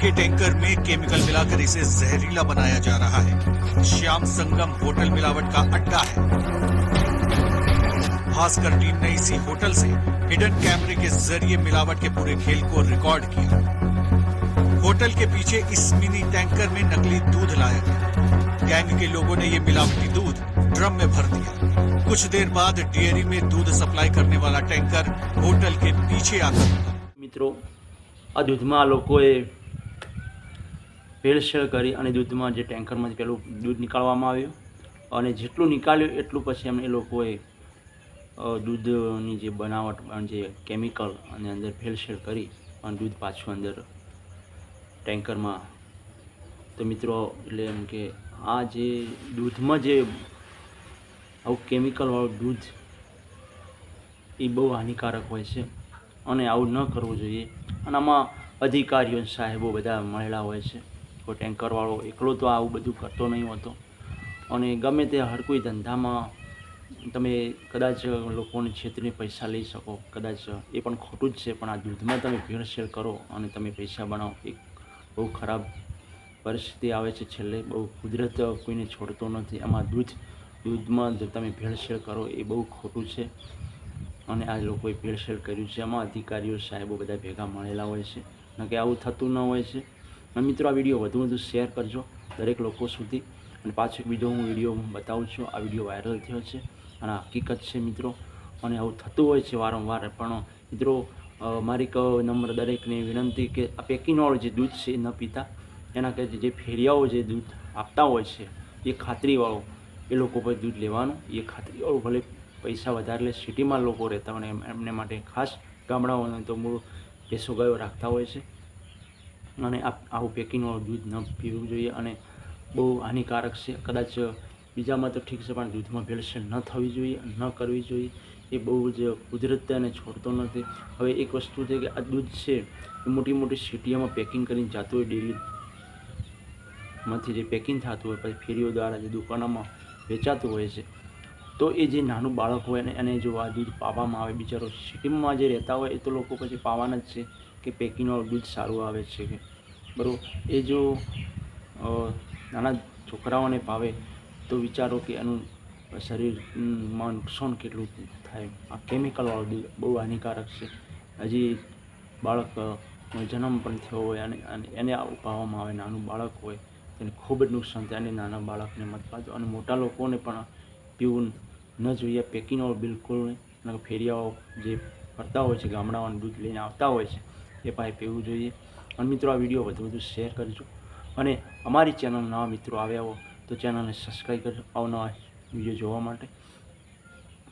के टैंकर में केमिकल मिलाकर इसे जहरीला बनाया जा रहा है श्याम संगम होटल मिलावट का अड्डा है भास्कर टीम ने इसी होटल से हिडन कैमरे के जरिए मिलावट के पूरे खेल को रिकॉर्ड किया होटल के पीछे इस मिनी टैंकर में नकली दूध लाया गया गैंग के लोगों ने ये मिलावटी दूध ड्रम में भर दिया कुछ देर बाद डेयरी में दूध सप्लाई करने वाला टैंकर होटल के पीछे आकर रुका મિત્રો આ દૂધમાં આ લોકોએ ભેળસેળ કરી અને દૂધમાં જે ટેન્કરમાં પેલું દૂધ નીકાળવામાં આવ્યું અને જેટલું નીકાળ્યું એટલું પછી એમને એ લોકોએ દૂધની જે બનાવટ જે કેમિકલ અને અંદર ભેળસેળ કરી અને દૂધ પાછું અંદર ટેન્કરમાં. તો મિત્રો, એટલે એમ કે આ જે દૂધમાં જે આવું કેમિકલવાળું દૂધ, એ બહુ હાનિકારક હોય છે અને આવું ન કરવું જોઈએ. અને આમાં અધિકારીઓ સાહેબો બધા મળેલા હોય છે. કોઈ ટેન્કરવાળો એકલો તો આવું બધું કરતો નહીં હોતો. અને ગમે તે હર કોઈ ધંધામાં તમે કદાચ લોકોને છેતરીને પૈસા લઈ શકો, કદાચ એ પણ ખોટું જ છે, પણ આ દૂધમાં તમે ભેળસેળ કરો અને તમે પૈસા બનાવો. એક બહુ ખરાબ પરિસ્થિતિ આવે છે છેલ્લે, બહુ કુદરત કોઈને છોડતો નથી. આમાં દૂધ, દૂધમાં જો તમે ભેળસેળ કરો એ બહુ ખોટું છે. અને આ લોકોએ ભેળસેળ કર્યું છે. આમાં અધિકારીઓ સાહેબો બધા ભેગા મળેલા હોય છે. ન કે આવું થતું ન હોય છે. અને મિત્રો, આ વીડિયો વધુ વધુ શેર કરજો દરેક લોકો સુધી. અને પાછો એક બીજો હું વીડિયો બતાવું છું. આ વીડિયો વાયરલ થયો છે. અને હકીકત છે, મિત્રો. અને આવું થતું હોય છે વારંવાર. પણ, મિત્રો મારી એક નમ્ર દરેકને વિનંતી કે આ પેકિંગવાળું જે દૂધ છે એ ન પીતા, એના કરતા જે ફેરિયાઓ જે દૂધ આપતા હોય છે, એ ખાતરીવાળો, એ લોકો પર દૂધ લેવાનું. એ ખાતરીવાળું ભલે પૈસા વધારે લે, સિટીમાં લોકો રહેતા હોય એમને માટે ખાસ ગામડાઓને તો મૂળ ભેંસો ગાયો રાખતા હોય છે. અને આવું પેકિંગવાળું દૂધ ન પીવું જોઈએ અને બહુ હાનિકારક છે. કદાચ બીજામાં તો ઠીક છે, પણ દૂધમાં ભેળસેળ ન થવી જોઈએ, ન કરવી જોઈએ. એ બહુ જ કુદરતને છોડતો નથી. હવે એક વસ્તુ છે કે આ દૂધ છે એ મોટી મોટી સિટીઓમાં પેકિંગ કરીને જતું હોય ડેરીમાંથી જે પેકિંગ થતું હોય, પછી ફેરીઓ દ્વારા જે દુકાનોમાં વેચાતું હોય છે, તો એ જે નાનું બાળક હોય એને જો આ દૂધ પાવામાં આવે, બિચારો સિટીમાં જે રહેતા હોય, એ તો લોકો પછી પાવાના જ છે. કે પેકિંગવાળું દૂધ સારું આવે છે કે બરાબર? એ જો નાના છોકરાઓને પાવે તો વિચારો કે એનું શરીરમાં નુકસાન કેટલું થાય. આ કેમિકલવાળું દૂધ બહુ હાનિકારક છે. હજી બાળક જન્મ પણ થયો હોય અને એને ઉપાવવામાં આવે. નાનું બાળક હોય તેને ખૂબ જ નુકસાન થાય અને નાના બાળકને મત અને મોટા લોકોને પણ પીવું ન જોઈએ. પેકિંગવાળું બિલકુલ નહીં ફેરિયાઓ જે ફરતા હોય છે, ગામડાઓને દૂધ લઈને આવતા હોય છે એ પાઇપ પીવું જોઈએ. અને મિત્રો, આ વીડિયો વધુ વધુ શેર કરજો. અને અમારી ચેનલ નવા મિત્રો આવ્યા હો, તો ચેનલને સબસ્ક્રાઈબ કરજો અવનવા વીડિયો જોવા માટે.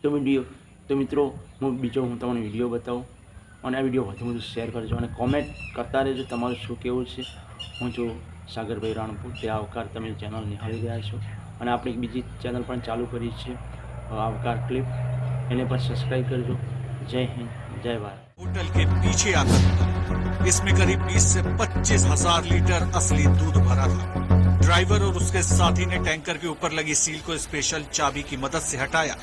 તો વીડિયો, તો મિત્રો, હું બીજો, હું તમને વીડિયો બતાવું. અને આ વીડિયો વધુ વધુ શેર કરજો અને કોમેન્ટ કરતા રહેજો તમારું શું કેવું છે. હું જો સાગરભાઈ રાણપુર, તે આવકાર તમે ચેનલ નિહાળી રહ્યા છો. અને આપણે બીજી ચેનલ પણ ચાલુ કરી છે આવકાર ક્લિપ એને પણ સબસ્ક્રાઈબ કરજો. जय हिंद, जय भारत। होटल के पीछे आकर इसमें करीब 20 से 25 हज़ार लीटर असली दूध भरा था। ड्राइवर और उसके साथी ने टैंकर के ऊपर लगी सील को स्पेशल चाबी की मदद से हटाया।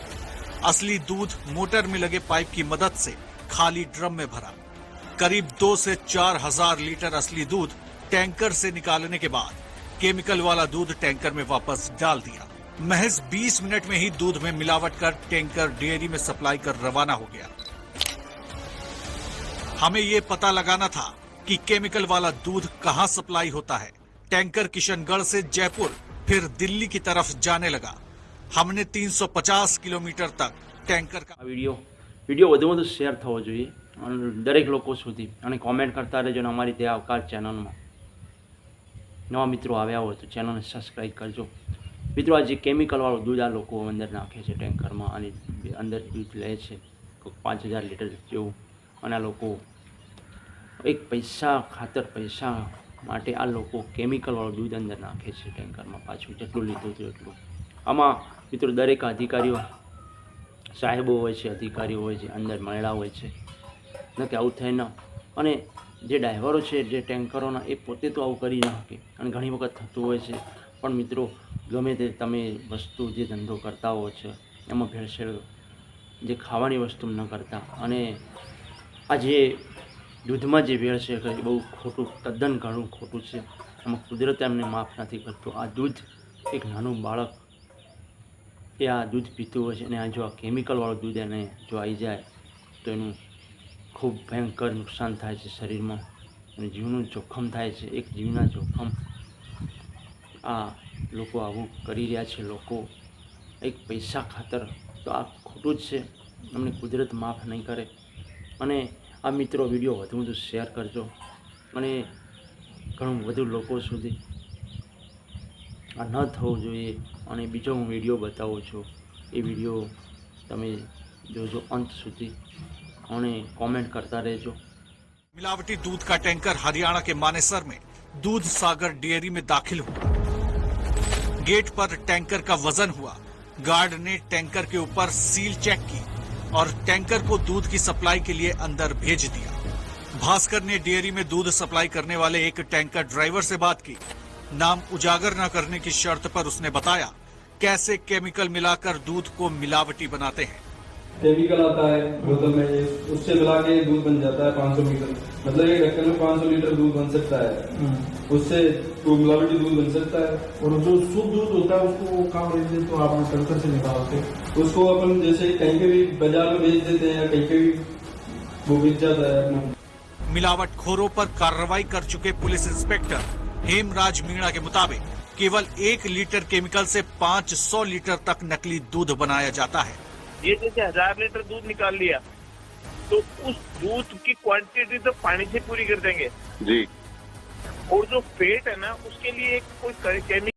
असली दूध मोटर में लगे पाइप की मदद से खाली ड्रम में भरा। करीब दो से चार हज़ार लीटर असली दूध टैंकर से निकालने के बाद केमिकल वाला दूध टैंकर में वापस डाल दिया। महज 20 मिनट में ही दूध में मिलावट कर टैंकर डेयरी में सप्लाई कर रवाना हो गया। हमें ये पता लगाना था कि केमिकल वाला दूध कहां सप्लाई होता है टैंकर किशनगढ़ से जयपुर फिर दिल्ली की तरफ जाने लगा हमने 350 किलोमीटर तक टैंकर का આ વિડીયો વિડીયો વધુ વધુ શેર થવો જોઈએ અને દરેક લોકો સુધી અને કોમેન્ટ કરતા રહેજો અને અમારી તે આવકાર ચેનલમાં નવા મિત્રો આવ્યા હોય તો ચેનલને સબસ્ક્રાઈબ કરજો મિત્રો આ જે કેમિકલવાળું દૂધ આ લોકો અંદર નાખે છે ટેન્કરમાં અને અંદર દૂધ લે છે કોઈક પાંચ હજાર લીટર જેવું અને આ લોકો એક પૈસા ખાતર પૈસા માટે આ લોકો કેમિકલવાળું દૂધ અંદર નાખે છે ટેન્કરમાં પાછું, જેટલું લીધું હતું એટલું. આમાં મિત્રો દરેક અધિકારીઓ, સાહેબો હોય છે, અધિકારીઓ હોય છે, અંદર મળેલા હોય છે, ન કે આવું થાય ન. અને જે ડ્રાઈવરો છે, જે ટેન્કરોના, એ પોતે તો આવું કરી ન શકે. અને ઘણી વખત થતું હોય છે. પણ મિત્રો, ગમે તે તમે વસ્તુ જે ધંધો કરતા હો છો, એમાં ભેળસેળ જે ખાવાની વસ્તુ ન કરતા. અને આ જે દૂધમાં જે વેળ છે એ બહુ ખોટું તદ્દન ઘણું ખોટું છે. એમાં કુદરત એમને માફ નથી કરતું. આ દૂધ એક નાનું બાળક એ આ દૂધ પીતું હોય છે અને આ જો આ કેમિકલવાળું દૂધ એને જો આવી જાય, તો એનું ખૂબ ભયંકર નુકસાન થાય છે શરીરમાં. અને જીવનું જોખમ થાય છે. એક જીવના જોખમ આ લોકો આવું કરી રહ્યા છે. લોકો એક પૈસા ખાતર. તો આ ખોટું જ છે. અમને કુદરત માફ નહીં કરે. અને આ મિત્રો વિડીયો વધુ વધુ શેર કરજો અને ઘણું વધુ લોકો સુધી આ ન થવું જોઈએ અને બીજો હું વિડીયો બતાવું છું એ વિડીયો તમે જોજો અંત સુધી અને કોમેન્ટ કરતા રહેજો मिलावटी दूध का टैंकर हरियाणा के मानेसर में दूध सागर डेयरी में दाखिल हुआ गेट पर टैंकर का वजन हुआ गार्ड ने टैंकर के ऊपर सील चेक की और टैंकर को दूध की सप्लाई के लिए अंदर भेज दिया। भास्कर ने डेयरी में दूध सप्लाई करने वाले एक टैंकर ड्राइवर से बात की। नाम उजागर न करने की शर्त पर उसने बताया, कैसे केमिकल मिलाकर दूध को मिलावटी बनाते हैं। केमिकल आता है बोतल में ये उससे मिला के दूध बन जाता है 500 लीटर। मतलब एक ढक्कन में 500 लीटर दूध बन सकता है। उससे तो मिलावटी दूध बन सकता है। और जो शुद्ध दूध होता है उसको बेच देते हो आप टंकर से निकालते। उसको अपन जैसे कहीं के भी बाज़ार में बेच देते हैं या कहीं के भी वो बिक जाता है अपना। मिलावटखोरों पर कार्रवाई कर चुके पुलिस इंस्पेक्टर हेमराज मीणा के मुताबिक केवल एक लीटर केमिकल से 500 लीटर तक नकली दूध बनाया जाता है। ये जैसे हज़ार लीटर दूध निकाल लिया तो उस दूध की क्वांटिटी तो पानी से पूरी कर देंगे। जी। और जो फेट है ना उसके लिए एक कोई केमिकल